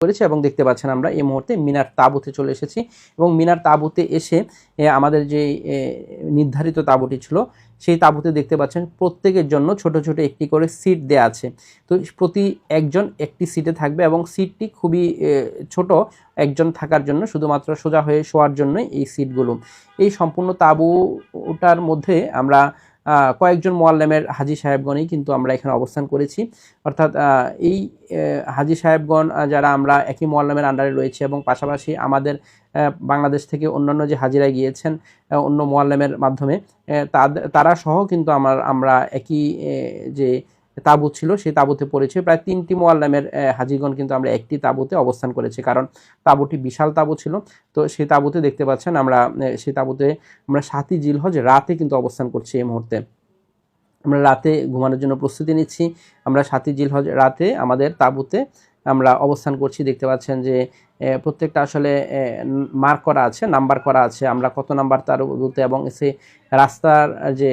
করেছি এবং দেখতে পাচ্ছেন আমরা এই মুহূর্তে মিনার তাঁবুতে চলে এসেছি এবং মিনার তাঁবুতে এসে আমাদের যে নির্ধারিত তাঁবুটি ছিল, সেই তাঁবুতে দেখতে পাচ্ছেন প্রত্যেকের জন্য ছোট ছোট একটি করে সিট দেয়া আছে। তো প্রতি একজন একটি সিটে থাকবে এবং সিটটি খুবই ছোট একজন থাকার জন্য, শুধুমাত্র সোজা হয়ে শোয়ার জন্যই এই সিটগুলো। এই সম্পূর্ণ তাঁবুটার মধ্যে আমরা কয়েকজন মোয়াল্লামের হাজি সাহেবগণই কিন্তু আমরা এখানে অবস্থান করেছি। অর্থাৎ এই হাজি সাহেবগণ যারা আমরা একই মোয়াল্লামের আন্ডারে রয়েছে এবং পাশাপাশি আমাদের বাংলাদেশ থেকে অন্যান্য যে হাজিরা গিয়েছেন অন্য মোয়াল্লামের মাধ্যমে তারা সহ কিন্তু আমার, আমরা একই যে তাঁবু ছিল, সেই তাঁবুতে পড়েছে। প্রায় তিনটি মোয়াল্লামের হাজিগণ কিন্তু আমরা একটি তাঁবুতে অবস্থান করেছি। কারণ তাঁবুটি বিশাল তাঁবু ছিল। তো সেই তাঁবুতে দেখতে পাচ্ছেন আমরা সেই তাঁবুতে আমরা সাতই জিলহজ রাতে কিন্তু অবস্থান করছি এই মুহূর্তে। আমরা রাতে ঘুমানোর জন্য প্রস্তুতি নিচ্ছি। আমরা সাতই জিলহজ রাতে আমাদের তাঁবুতে আমরা অবস্থান করছি, দেখতে পাচ্ছেন যে প্রত্যেকটা আসলে মার্ক করা আছে, নাম্বার করা আছে, আমরা কত নাম্বার তার উদ্যুতে এবং সে রাস্তার যে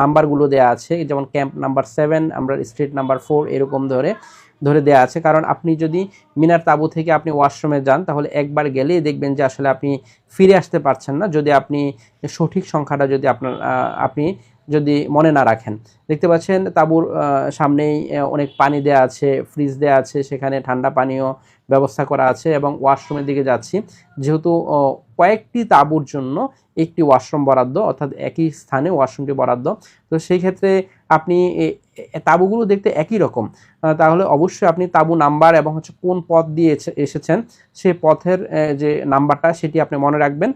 নাম্বারগুলো দেয়া আছে, যেমন ক্যাম্প নাম্বার সেভেন, আমরা স্ট্রিট নাম্বার ফোর, এরকম ধরে ধরে দেয়া আছে, কারণ আপনি যদি মিনার তাঁবু থেকে আপনি ওয়াশরুমে যান, তাহলে একবার গেলেই দেখবেন যে, আসলে আপনি ফিরে আসতে পারছেন না, যদি আপনি সঠিক সংখ্যাটা যদি আপনার আপনি যদি মনে না রাখেন। দেখতে পাচ্ছেন তাঁবুর সামনেই অনেক পানি দেয়া আছে ফ্রিজ দেয়া আছে, সেখানে ঠান্ডা পানীয় ব্যবস্থা করা আছে এবং ওয়াশরুমের দিকে যাচ্ছি। যেহেতু কয়েকটি তাঁবুর জন্য একটি ওয়াশরুম বরাদ্দ, অর্থাৎ একই স্থানে ওয়াশরুমটি বরাদ্দ। তো সেই ক্ষেত্রে আপনি তাঁবুগুলো দেখতে একই রকম। তাহলে অবশ্যই আপনি তাঁবু নাম্বার এবং হচ্ছে কোন পথ দিয়ে এসেছেন সেই পথের যে নাম্বারটা, সেটি আপনি মনে রাখবেন।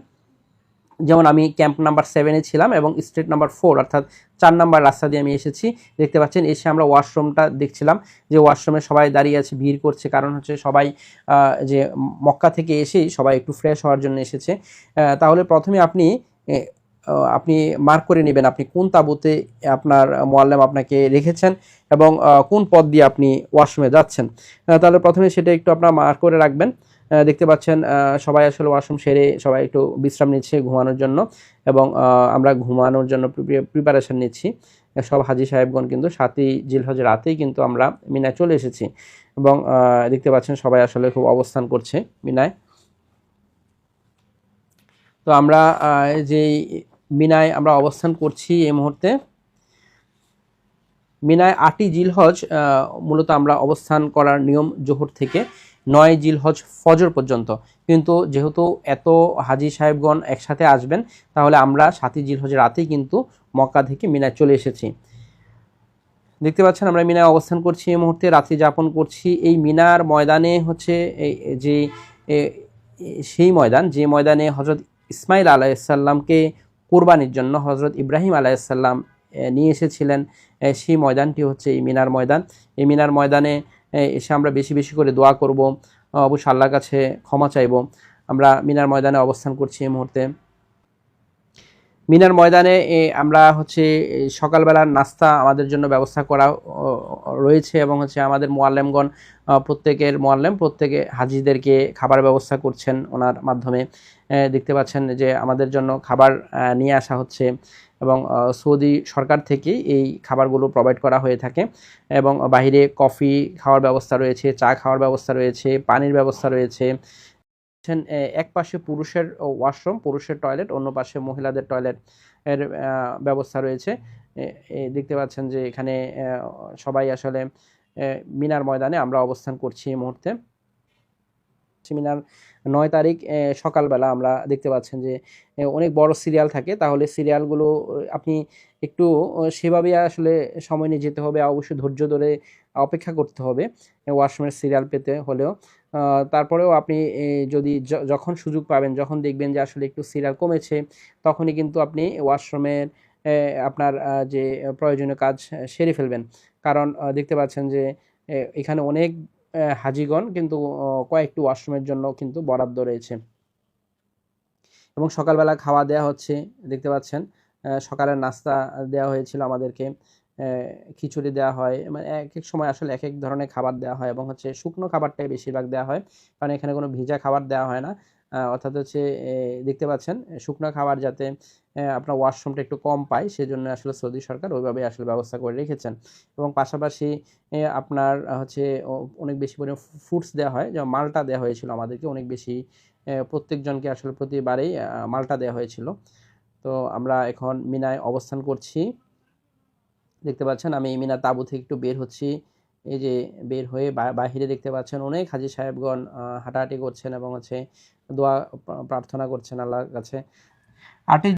যেমন আমি ক্যাম্প নাম্বার সেভেনে ছিলাম এবং স্ট্রিট নাম্বার ফোর অর্থাৎ চার নাম্বার রাস্তা দিয়ে আমি এসেছি। দেখতে পাচ্ছেন, এসে আমরা ওয়াশরুমটা দেখছিলাম যে ওয়াশরুমে সবাই দাঁড়িয়ে আছে, ভিড় করছে। কারণ হচ্ছে সবাই যে মক্কা থেকে এসেই সবাই একটু ফ্রেশ হওয়ার জন্য এসেছে। তাহলে প্রথমে আপনি আপনি মার্ক করে নেবেন আপনি কোন তাঁবুতে আপনার মোয়াল্লাম আপনাকে রেখেছেন এবং কোন পথ দিয়ে আপনি ওয়াশরুমে যাচ্ছেন। তাহলে প্রথমে সেটা একটু আপনার মার্ক করে রাখবেন। দেখতে পাচ্ছেন সবাই আসলে ওয়াশরুম সেরে সবাই একটু বিশ্রাম নিচ্ছে ঘুমানোর জন্য এবং আমরা ঘুমানোর জন্য প্রিপারেশন নিচ্ছি। সব হাজি সাহেবগণ কিন্তু সাতই জিলহজ রাতেই কিন্তু আমরা মিনায় চলে এসেছি এবং দেখতে পাচ্ছেন সবাই আসলে খুব অবস্থান করছে মিনায়। তো আমরা যেই মিনায় আমরা অবস্থান করছি এই মুহূর্তে, মিনায় আটই জিলহজ মূলত আমরা অবস্থান করার নিয়ম জোহর থেকে নয় জিলহজ ফজর পর্যন্ত। কিন্তু যেহেতু এত হাজি সাহেবগণ একসাথে আসবেন, তাহলে আমরা সাতই জিলহজ রাতেই কিন্তু মক্কা থেকে মিনায় চলে এসেছি। দেখতে পাচ্ছেন, আমরা মিনায় অবস্থান করছি এই মুহূর্তে, রাত্রি যাপন করছি। এই মিনার ময়দানে হচ্ছে যে সেই ময়দান, যে ময়দানে হজরত ইসমাইল আলাইসাল্লামকে কোরবানির জন্য হজরত ইব্রাহিম আলাইসাল্লাম নিয়ে এসেছিলেন। সেই ময়দানটি হচ্ছে এই মিনার ময়দান। এই মিনার ময়দানে এসে আমরা বেশি বেশি করে দোয়া করব। অবশ্য আল্লাহর কাছে ক্ষমা চাইব। আমরা মিনার ময়দানে অবস্থান করছি এই মুহূর্তে। মিনার ময়দানে আমরা হচ্ছে সকালবেলার নাস্তা আমাদের জন্য ব্যবস্থা করা রয়েছে এবং হচ্ছে আমাদের মোয়াল্লেমগণ প্রত্যেকের মোয়াল্লেম, প্রত্যেকে হাজিদেরকে খাবার ব্যবস্থা করছেন ওনার মাধ্যমে। দেখতে পাচ্ছেন যে আমাদের জন্য খাবার নিয়ে আসা হচ্ছে। এবং সৌদি সরকার থেকে এই খাবারগুলো প্রোভাইড করা হয়ে থাকে। এবং বাইরে কফি খাওয়ার ব্যবস্থা রয়েছে, চা খাওয়ার ব্যবস্থা রয়েছে, পানির ব্যবস্থা রয়েছে। এক পাশে পুরুষের ওয়াশরুম পুরুষের টয়লেট অন্য পাশে মহিলাদের টয়লেট এর ব্যবস্থা রয়েছে। দেখতে পাচ্ছেন যে এখানে সবাই আসলে মিনার ময়দানে আমরা অবস্থান করছি এই মুহূর্তে। মিনার নয় তারিখ সকালবেলা আমরা দেখতে পাচ্ছেন যে অনেক বড় সিরিয়াল থাকে। তাহলে সিরিয়ালগুলো আপনি একটু সেভাবে আসলে সময় নিয়ে যেতে হবে। অবশ্যই ধৈর্য ধরে অপেক্ষা করতে হবে ওয়াশরুমের সিরিয়াল পেতে হলেও। তারপরেও আপনি যদি যখন সুযোগ পাবেন, যখন দেখবেন যে আসলে একটু সিরিয়াল কমেছে, তখনই কিন্তু আপনি ওয়াশরুমের আপনার যে প্রয়োজনীয় কাজ সেরে ফেলবেন। কারণ দেখতে পাচ্ছেন যে এখানে অনেক হাজিগণ কিন্তু কয়েকটি ওয়াশরুমের জন্য কিন্তু বরাদ্দ রয়েছে। এবং সকালবেলা খাওয়া দেওয়া হচ্ছে, দেখতে পাচ্ছেন সকালের নাস্তা দেওয়া হয়েছিল আমাদেরকে খিচুড়ি দেওয়া হয় মানে এক এক সময় আসলে এক এক ধরনের খাবার দেওয়া হয় এবং হচ্ছে শুকনো খাবারটাই বেশিরভাগ দেওয়া হয়, কারণ এখানে কোনো ভিজা খাবার দেওয়া হয় না। অর্থাৎ হচ্ছে দেখতে পাচ্ছেন, শুকনো খাবার যাতে আপনার ওয়াশরুমটা একটু কম পায়, সেজন্য আসলে সৌদি সরকার ওইভাবে আসলে ব্যবস্থা করে রেখেছেন। এবং পাশাপাশি আপনার হচ্ছে অনেক বেশি পরিমাণে ফুডস দেওয়া হয়, যেমন মালটা দেওয়া হয়েছিল আমাদেরকে, অনেক বেশি প্রত্যেকজনকে আসলে প্রতিবারেই মালটা দেওয়া হয়েছিল। তো আমরা এখন মিনায় অবস্থান করছি। দেখতে পাচ্ছেন, আমি মিনা তাঁবু থেকে একটু বের হচ্ছি। এই যে বের হয়ে বাহিরে দেখতে পাচ্ছেন অনেক হাজি সাহেবগণ হাঁটাহাঁটি করছেন এবং হচ্ছে দোয়া প্রার্থনা করছেন আল্লাহর কাছে। আর্টিস্ট